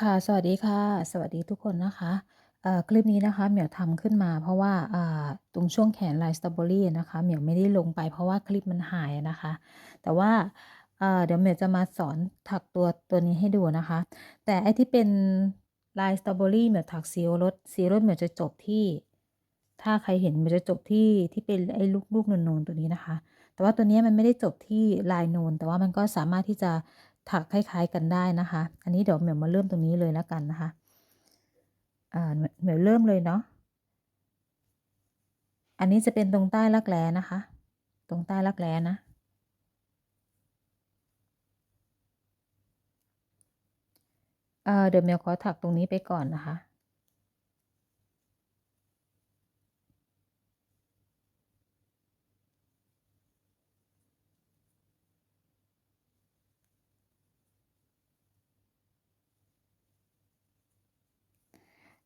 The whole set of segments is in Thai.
ค่ะ สวัสดีค่ะ สวัสดีทุกคนนะคะเอ่อคลิปนี้นะคะเหมียวทำขึ้นมาเพราะว่าอ่าตรงช่วงแขนลายสตรอเบอร์รี่นะคะเหมียวไม่ได้ลงไปเพราะว่าคลิปมันหายนะคะ แต่ว่าเอ่อเดี๋ยวเหมียวจะมาสอนถักตัวตัวนี้ให้ดูนะคะ แต่ไอที่เป็นลายสตรอเบอร์รี่เหมียวถักสีโอรสสีโอรสเหมียวจะจบที่ ถ้าใครเห็นเหมียวจะจบที่ที่เป็นไอ้ลูกนูนๆตัวนี้นะคะ แต่ว่าตัวนี้มันไม่ได้จบที่ลายนูนแต่ว่ามันก็สามารถที่จะ ถักคล้าย ๆกันได้นะคะ อันนี้เดี๋ยวเหมียวมาเริ่มตรงนี้เลยแล้วกันนะคะอ่าเหมียวเหมียวเริ่มเลยเนาะอันนี้จะเป็นตรงใต้รักแร้นะคะ ตรงใต้รักแร้นะเเดี๋ยวเหมียวขอถักตรงนี้ไปก่อนนะคะ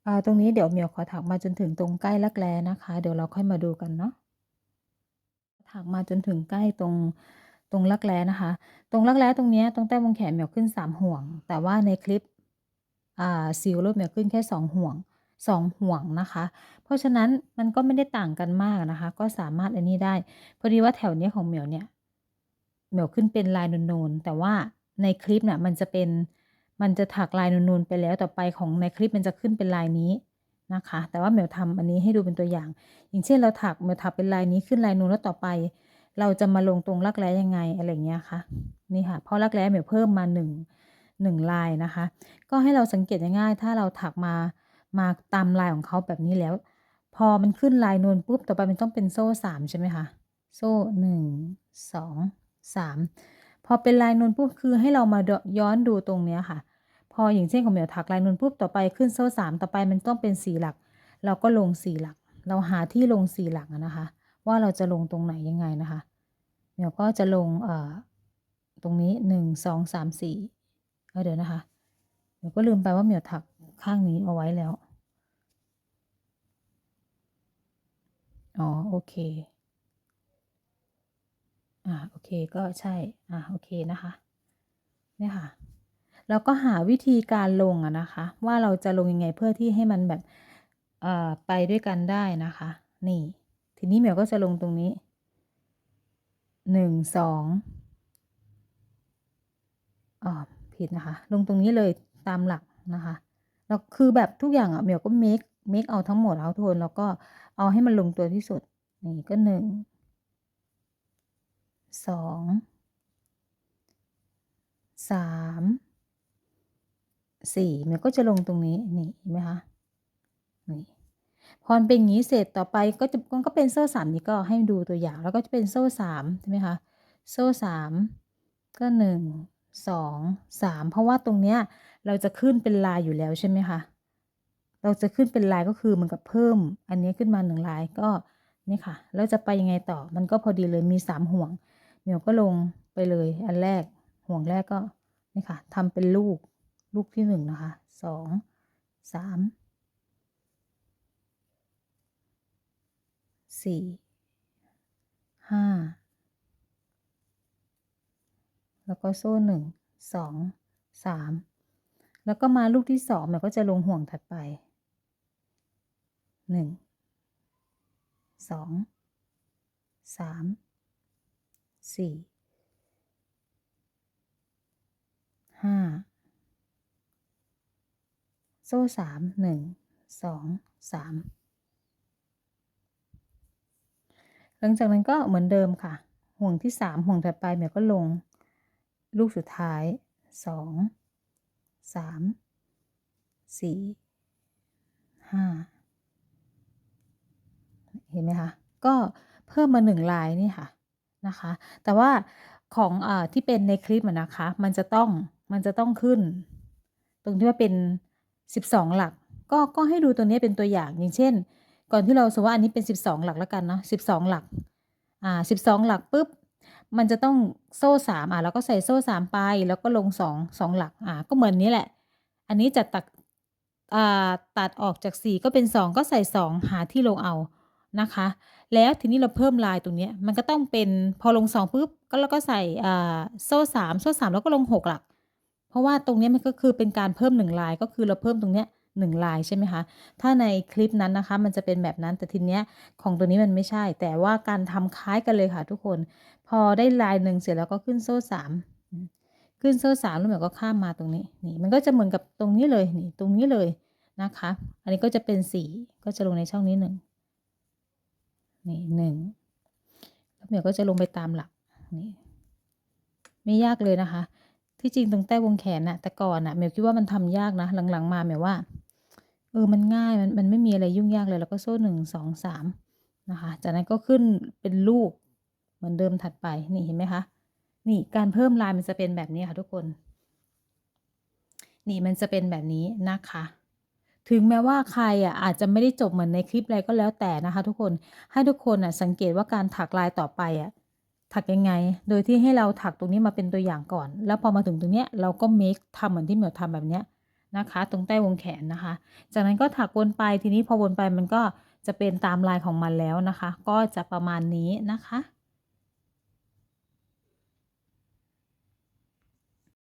อ่า ตรงนี้เดี๋ยวเหมียวขอถักมาจนถึงตรงใกล้รักแร้นะคะ เดี๋ยวเราค่อยมาดูกันเนาะ ถักมาจนถึงใกล้ตรงตรงรักแร้นะคะ ตรงรักแร้ตรงนี้ตรงใต้วงแขนเหมียวขึ้น 3 ห่วง แต่ว่าในคลิปอ่าสีโอรสเหมียวขึ้นแค่ 2 ห่วง 2 ห่วงนะคะ เพราะฉะนั้นมันก็ไม่ได้ต่างกันมากนะคะ ก็สามารถอ้นี่ได้ พอดีว่าแถวนี้ของเหมียวเนี่ยเหมียวขึ้นเป็นลายนูนๆแต่ว่าในคลิปน่ะมันจะเป็น มันจะถักลายนูนๆไปแล้วต่อไปของในคลิปมันจะขึ้นเป็นลายนี้นะคะ แต่ว่าเหมียวทำอันนี้ให้ดูเป็นตัวอย่าง อย่างเช่นเราถักเหมียวถักเป็นลายนี้ขึ้นลายนูนแล้วต่อไป เราจะมาลงตรงรักแร้ยังไงอะไรเงี้ยค่ะนี่ค่ะเพราะรักแร้เหมียวเพิ่มมา1 1ลายนะคะ ก็ให้เราสังเกตง่ายๆถ้าเราถักมามาตามลายของเขาแบบนี้แล้ว พอมันขึ้นลายนูนปุ๊บต่อไปมันต้องเป็นโซ่3ใช่ไหมคะโซ่1 2 3พอเป็นลายนูนปุ๊บคือให้เรามาย้อนดูตรงเนี้ยค่ะ พออย่างเช่นของเหมียวถักลายนูนปุ๊บต่อไปขึ้นโซ่3ต่อไปมันต้องเป็น4หลัก เราก็ลง4หลัก เราหาที่ลง4หลักนะคะ ว่าเราจะลงตรงไหนยังไงนะคะ เหมียวก็จะลงเอ่อตรงนี้1 2 3 4เออเดี๋ยวนะคะเหมียวก็ลืมไปว่าเหมียวถักข้างนี้เอาไว้แล้วอ๋อโอเคอ่าโอเคก็ใช่อ่าโอเคนะคะเนี่ยค่ะ เราก็หาวิธีการลงอะนะคะ ว่าเราจะลงยังไงเพื่อที่ให้มันแบบไปด้วยกันได้นะคะ นี่ ทีนี้เหมียวก็จะลงตรงนี้1 2อ้อผิดนะคะ ลงตรงนี้เลยตามหลักนะคะแล้วคือแบบทุกอย่างอะเหมียวก็เมกเมกเอาทั้งหมดอะค่ะทุกคนแล้วก็เอาให้มันลงตัวที่สุด นี่ก็1 2 3 4เหมี ยวก็จะลงตรงนี้นี่เห็นไหมคะนี่พอเป็นอย่างงี้เสร็จต่อไปก็จะมันก็เป็นโซ่3นี้ก็ให้ดูตัวอย่างแล้วก็จะเป็นโซ่3ใช่ไหมคะโซ่3ก็1 2 3เพราะว่าตรงเนี้ยเราจะขึ้นเป็นลายอยู่แล้วใช่ไหมคะเราจะขึ้นเป็นลายก็คือเหมือนกับเพิ่ม อันนี้ขึ้นมา1ลายก็นี่ค่ะแล้วจะไปยังไงต่อมันก็พอดีเลยมี3ห่วงเหมียวก็ลงไปเลยอันแรกห่วงแรกก็นี่ค่ะทำเป็นลูก ลูกที่หนึ่งนะคะสองสามสี่ห้าแล้วก็โซ่หนึ่งสองสามแล้วก็มาลูกที่สองมันก็จะลงห่วงถัดไปหนึ่งสองสามสี่ห้า ซ่3 1 2 3หลังจากนั้นก็เหมือนเดิมค่ะ ห่วงที่3ห่วงถัดไปเหมียวก็ลง ลูกสุดท้าย2 3 4 5เห็นไหมคะ ก็เพิ่มมา1ลายนี่ค่ะนะคะ แต่ว่าของอที่เป็นในคลิปนะคะ มันจะต้องมันจะต้องขึ้น ตรงที่ว่าเป็น 12 หลัก ก็ก็ให้ดูตัวนี้เป็นตัวอย่างอย่างเช่น ก่อนที่เราสมมติว่าอันนี้เป็น 12 หลักแล้วกันเนาะ12 หลักอ่า12 หลักปุ๊บมันจะต้องโซ่3อ่าเราก็ใส่โซ่3ไปแล้วก็ลง2 2หลักอ่าก็เหมือนนี้แหละ อันนี้จะตัดอ่าตัดออกจาก4ก็เป็น2ก็ใส่2หาที่ลงเอานะคะ แล้วทีนี้เราเพิ่มลายตรงนี้มันก็ต้องเป็นพอลง2ปุ๊บก็เราก็ใส่อ่าโซ่3โซ่3แล้วก็ลง6หลัก เพราะว่าตรงนี้มันก็คือเป็นการเพิ่มหนึ่งลายก็คือเราเพิ่มตรงเนี้ยหนึ่งลายใช่ไหมคะ ถ้าในคลิปนั้นนะคะ มันจะเป็นแบบนั้นแต่ทีเนี้ยของตัวนี้มันไม่ใช่ แต่ว่าการทำคล้ายกันเลยค่ะทุกคน พอได้ลายหนึ่งเสร็จแล้วก็ขึ้นโซ่สามอืมขึ้นโซ่สามแล้วเหมือนก็ข้ามมาตรงนี้นี่มันก็จะเหมือนกับตรงนี้เลยนี่ตรงนี้เลยนะคะ อันนี้ก็จะเป็นสีก็จะลงในช่องนี้หนึ่งนี่หนึ่งแล้วเหมียวก็จะลงไปตามหลักนี่ไม่ยากเลยนะคะ ที่จริงตรงใต้วงแขนน่ะแต่ก่อนน่ะเมียวคิดว่ามันทำยากนะ หลังๆ มาเมียวว่า เออมันง่ายมันมันไม่มีอะไรยุ่งยากเลย แล้วก็โซ่หนึ่งสองสามนะคะ จากนั้นก็ขึ้นเป็นลูกเหมือนเดิมถัดไปนี่เห็นไหมคะนี่การเพิ่มลายมันจะเป็นแบบนี้ค่ะทุกคน นี่มันจะเป็นแบบนี้นะคะ ถึงแม้ว่าใครอะอาจจะไม่ได้จบเหมือนในคลิปอะไรก็แล้วแต่นะคะ ทุกคนให้ทุกคนอะสังเกตว่าการถักลายต่อไปอะ ถักยังไง โดยที่ให้เราถักตรงนี้มาเป็นตัวอย่างก่อน แล้วพอมาถึงตรงเนี้ยเราก็เมคทำเหมือนที่เหมียวทำแบบเนี้ยนะคะ ตรงใต้วงแขนนะคะ จากนั้นก็ถักวนไปทีนี้พอวนไปมันก็จะเป็นตามลายของมันแล้วนะคะ ก็จะประมาณนี้นะคะ